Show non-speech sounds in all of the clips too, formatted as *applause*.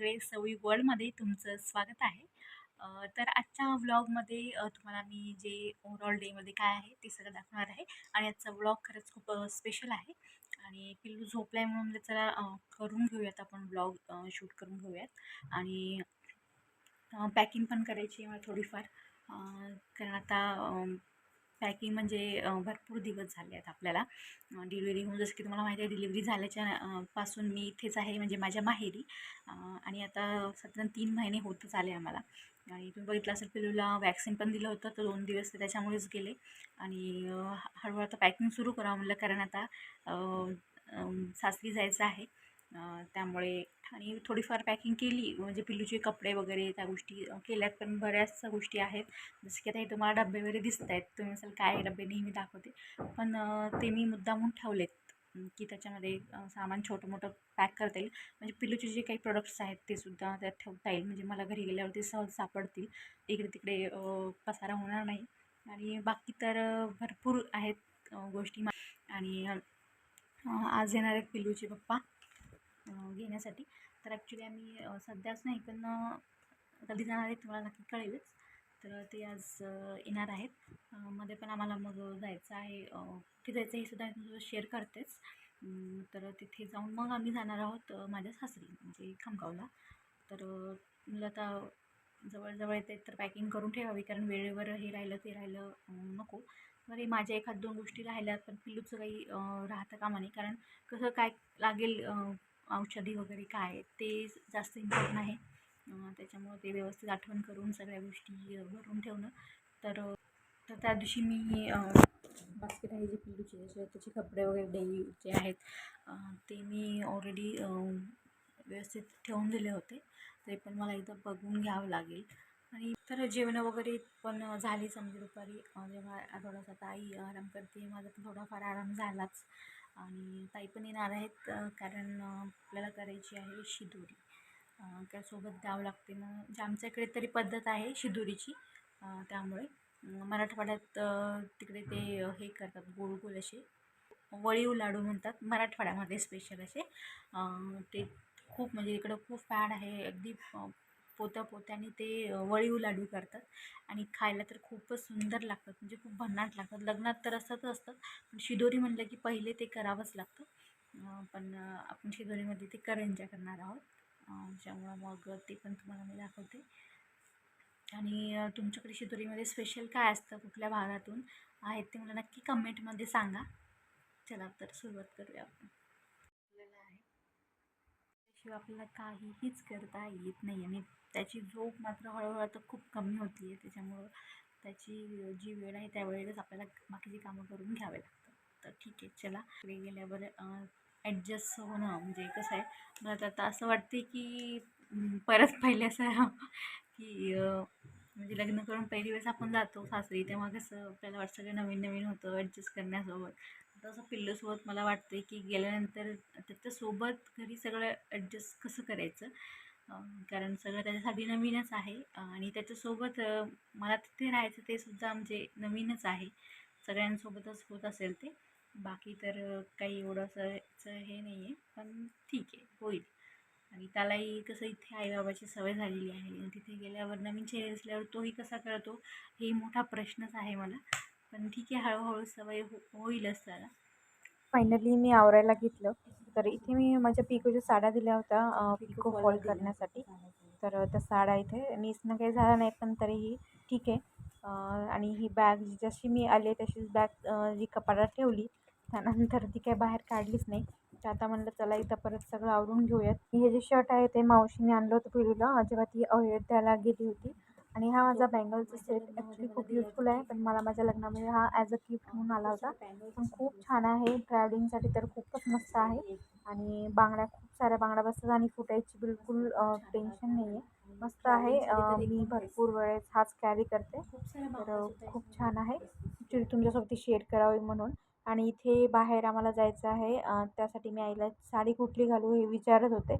सगळे सवी वर्ल्डमध्ये तुमचं स्वागत आहे. तर आजच्या व्लॉगमध्ये तुम्हाला मी जे ओव्हरऑल डेमध्ये काय आहे ते सगळं दाखवणार आहे. आणि आजचा व्लॉग खरंच खूप स्पेशल आहे. आणि पिल्लू झोपला आहे म्हणून जरा चला करून घेऊयात आपण ब्लॉग शूट करून घेऊयात. आणि पॅकिंग पण करायची आहे मला थोडीफार. कारण आता पॅकिंग म्हणजे भरपूर दिवस झाले आहेत आपल्याला. डिलिव्हरी होऊन जसं की तुम्हाला माहिती आहे डिलिव्हरी झाल्याच्या पासून मी इथेच आहे म्हणजे माझ्या माहेरी. आणि आता साधारण तीन महिने होतच आले आम्हाला. आणि तुम्ही बघितलं असेल पिलूला वॅक्सिन पण दिलं होतं तर दोन दिवस ते त्याच्यामुळेच गेले. आणि हळूहळू आता पॅकिंग सुरू करावं म्हणलं कारण आता सासरी जायचं आहे. त्यामुळे आणि थोडीफार पॅकिंग केली. म्हणजे पिल्लूचे कपडे वगैरे त्या गोष्टी केल्यात पण बऱ्याचशा गोष्टी आहेत. जसं की आता हे तुम्हाला डबे वगैरे दिसत आहेत तुम्ही असाल काय डबे नेहमी दाखवते? पण ते मी मुद्दामून ठेवलेत की त्याच्यामध्ये सामान छोटं मोठं पॅक करता येईल. म्हणजे पिल्लूचे जे काही प्रोडक्ट्स आहेत ते सुद्धा त्यात ठेवता येईल. म्हणजे मला घरी गेल्यावर ते सहज सापडतील. इकडे तिकडे पसारा होणार नाही. आणि बाकी तर भरपूर आहेत गोष्टी. आणि आज येणार आहेत पिल्लूचे पप्पा. घेण्यासाठी. तर ॲक्च्युली आम्ही सध्याच नाही पण कधी जाणार आहेत तुम्हाला नक्की कळेलच. तर ते आज येणार आहेत. मध्ये पण आम्हाला मग जायचं आहे कुठे जायचं हे सुद्धा मी शेअर करतेच. तर तिथे जाऊन मग आम्ही जाणार आहोत माझ्या सासरी म्हणजे खामगावला. तर मला आता जवळजवळ येते तर पॅकिंग करून ठेवावी कारण वेळेवर हे राहिलं ते राहिलं नको. बरे माझ्या एखाद दोन गोष्टी राहिल्या पण पिल्लूचं काही राहतं कामा नाही कारण कसं काय लागेल औषधी वगैरे काय ते जास्त इम्पॉर्टंट आहे. त्याच्यामुळं ते व्यवस्थित आठवण करून सगळ्या गोष्टी भरून ठेवणं. तर तर त्या दिवशी मी बास्केट आहे जे पिल्लूचे त्याचे कपडे वगैरे डेली जे आहेत ते मी ऑलरेडी व्यवस्थित ठेवून दिले होते. ते पण मला एकदा बघून घ्यावं लागेल. आणि तर जेवण वगैरे पण झाली समजा दुपारी. जेव्हा थोडासा ताई आराम करते माझा पण थोडाफार आराम झालाच. आणि ताई पण येणार आहेत कारण आपल्याला करायची आहे शिदोरी. त्यासोबत द्यावं लागते. मग म्हणजे आमच्या इकडे तरी पद्धत आहे शिदोरीची. त्यामुळे मराठवाड्यात तिकडे ते हे करतात गोल गोल असे. वळीव लाडू म्हणतात मराठवाड्यामध्ये स्पेशल असे. ते खूप म्हणजे इकडं खूप फॅड आहे. अगदी पोत्या पोत्याने ते वळीव लाडू करतात. आणि खायला तर खूपच सुंदर लागतात म्हणजे खूप भन्नाट लागतात. लग्नात तर असंच असतात पण शिदोरी म्हणलं की पहिले ते करावंच लागतं. पण आपण शिदोरीमध्ये ते करंज्या करणार आहोत. त्यामुळं मग ते पण तुम्हाला मी दाखवते. आणि तुमच्याकडे शिदोरीमध्ये स्पेशल काय असतं? कुठल्या भागातून आहेत ते मला नक्की कमेंटमध्ये सांगा. चला तर सुरुवात करूया आपण. आपल्याला आहे. त्याशिवाय आपल्याला काहीहीच करता येत नाही आणि त्याची झोप मात्र हळूहळू आता खूप कमी होती आहे. त्याच्यामुळं त्याची जी वेळ आहे त्या वेळेलाच आपल्याला बाकीची कामं करून घ्यावे लागतात. तर ठीक आहे चला. पुढे गेल्यावर ॲडजस्ट होणं म्हणजे कसं आहे मला तर आता असं वाटते की परत पहिले असं की म्हणजे लग्न करून पहिली वेळेस आपण जातो सासरी तेव्हा कसं आपल्याला वाटतं सगळं नवीन नवीन होतं ॲडजस्ट करण्यासोबत. तसं पिल्लूसोबत मला वाटते की गेल्यानंतर त्याच्यासोबत घरी सगळं ॲडजस्ट कसं करायचं? कारण सगळं त्याच्यासाठी नवीनच आहे. आणि त्याच्यासोबत मला तिथे राहायचं ते सुद्धा म्हणजे नवीनच आहे. सगळ्यांसोबतच होत असेल ते. बाकी तर काही एवढं असं हे नाही आहे पण ठीक आहे होईल. आणि त्यालाही कसं इथे आईबाबाची सवय झालेली आहे. आणि तिथे गेल्यावर नवीन चेहरे असल्यावर तोही कसा कळतो हे मोठा प्रश्नच आहे मला. पण ठीक आहे हळूहळू सवय हो होईलच त्याला. फायनली मी आवरायला घेतलं. तर इथे मी माझ्या पिकोच्या साड्या दिल्या होत्या पिको फॉल करण्यासाठी. तर त्या साड्या इथे नेसणं काही झालं नाही पण तरीही ठीक आहे. आणि ही बॅग जशी मी आले तशीच बॅग जी कपाटात ठेवली त्यानंतर ती काही बाहेर काढलीच नाही. तर आता म्हणलं चला इथं परत सगळं आवरून घेऊयात. हे जे शर्ट आहे ते मावशीने आणलं होतं पिलूला. जेव्हा ती अयोध्याला गेली होती. आणि हा माझा बँगलचा सेट ॲक्च्युली खूप युजफुल आहे. पण मला माझ्या लग्नामध्ये हा ॲज अ गिफ्ट म्हणून आला होता. पण खूप छान आहे. ट्रॅव्हलिंगसाठी तर खूपच मस्त आहे. आणि बांगड्या खूप साऱ्या बांगड्या बसतात आणि फुटायची बिलकुल टेन्शन नाही आहे मस्त आहे. मी भरपूर वेळेस हाच कॅरी करते. तर खूप छान आहे. ॲक्च्युली तुमच्यासोबत शेअर करावी म्हणून. आणि इथे बाहेर आम्हाला जायचं आहे. त्यासाठी मी आईला साडी कुठली घालू हे विचारत होते.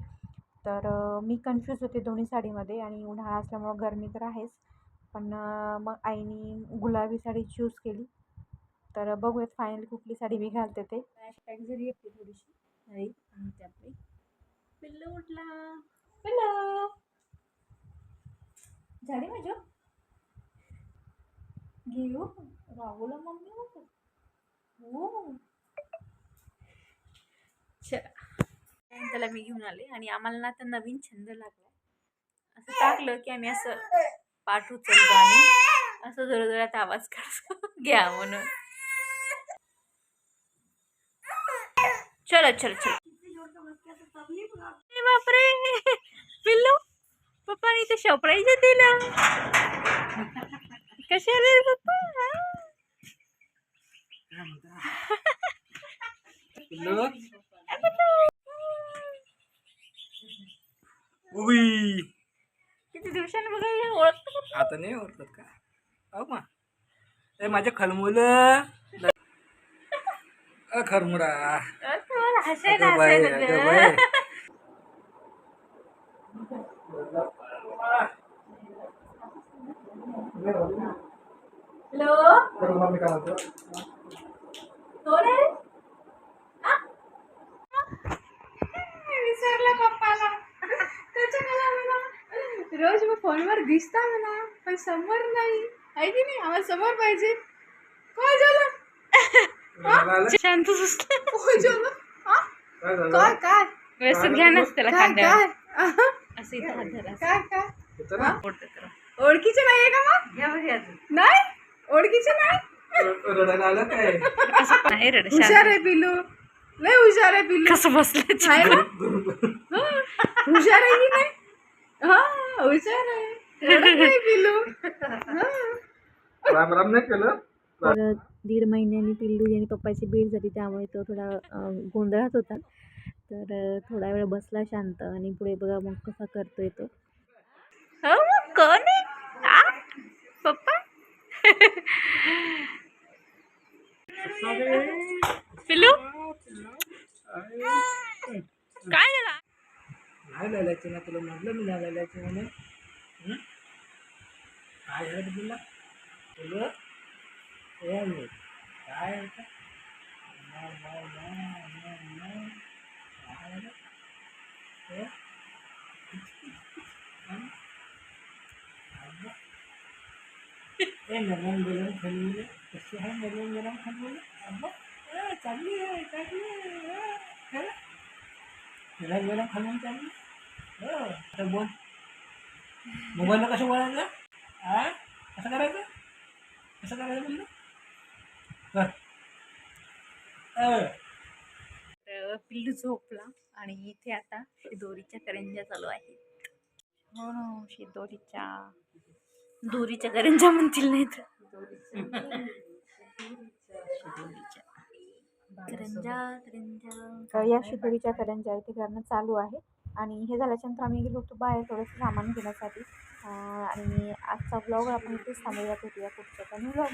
तर मी कन्फ्यूज होते दोन्ही साडीमध्ये आणि उन्हाळा असल्यामुळं गरमी तर आहेच. पण मग आईने गुलाबी साडी चूज केली. तर बघूयात फायनली कुठली साडी मी घालते ते. पॅक जरी येते थोडीशी नाही आणि त्यातली. पिल्ल उठला. पिल्ल! झाली माझ्या घेऊ. राहुला मम्मी होतो हो. चला. त्याला मी घेऊन आले आणि आम्हाला ना आता नवीन छंद लागला. असं टाकलं की आम्ही असं पाठ उचलतो आणि असं जोरजोरात आवाज काढतो *laughs* घ्या म्हणून. चलो चलो चलो. बापरे! पिल्लू पप्पाने इथे शपडायचं दिलं कसे आले पप्पा? पिल्लू? उई. किती दिवसांनी बघायला ओळखतो. आता नाही ओळखत का? अहो मा. ए माझे खलमुलं अ खरमुरा. अ, तुम्हाला हसायला अगं बाई, हसायला अगं गं. बाई. हॅलो आहे आ? विसरला पप्पाला त्याच्या मला रोज मग फोनवर दिसता मला पण समोर नाही. आहे की नाही? आम्हाला समोर पाहिजे. काय झालं? शांत काय झालं? हा? काय काय व्यवस्थित घ्या ना त्याला खांद्यावर. असं इथं हात धरा. काय काय. ओळखीचे नाहीये का मग? नाही? ओळखीचे नाही? नाही रड हुशार आहे पिल्लू लय हुशार आहे पिल्लू कसं बसलं आहे हुशार आहे की नाही? हुशार आहे. *laughs* रडत नाही पिल्लू हा. राम राम नाही केलं? तर दीड महिन्यानी पिल्लू आणि पप्पाची भेट झाली त्यामुळे तो थोडा गोंधळात होता. तर थोडा वेळ बसला शांत आणि पुढे बघा मग कसा करतोय तो हो कोण आहे आ? पप्पा पिल्लू काय झालं नाही लायलायचं ना तुला म्हटलं मी नाही लायलायचं म्हणून हं? काय झालं तुला तुला हे मी काय होतं? नाही, नाही, नाही, नाही, नाही. काय झालं? हे? हं? आहे आहे आहे हो बोल. मोबाईलला कसं बोलायचं? हा कसं करायचं? कसं करायचं म्हणलं? कर. तर पिल्लू झोपला आणि इथे आता दोरीच्या करंज्या चालू आहेत. हो ना शिदोरीच्या. दोरीच्या करंज्या म्हणतील नाही तर. शिदोरीच्या. करंजा करंजा तर या शिदोरीच्या करंज्या इथे करणं चालू आहे. आणि हे झाल्याच्यानंतर आम्ही गेलो होतो बाहेर थोडंसं सामान घेण्यासाठी. आणि आजचा ब्लॉग आपण इथेच थांबवूयात. भेटूया पुढच्या. पण ब्लॉग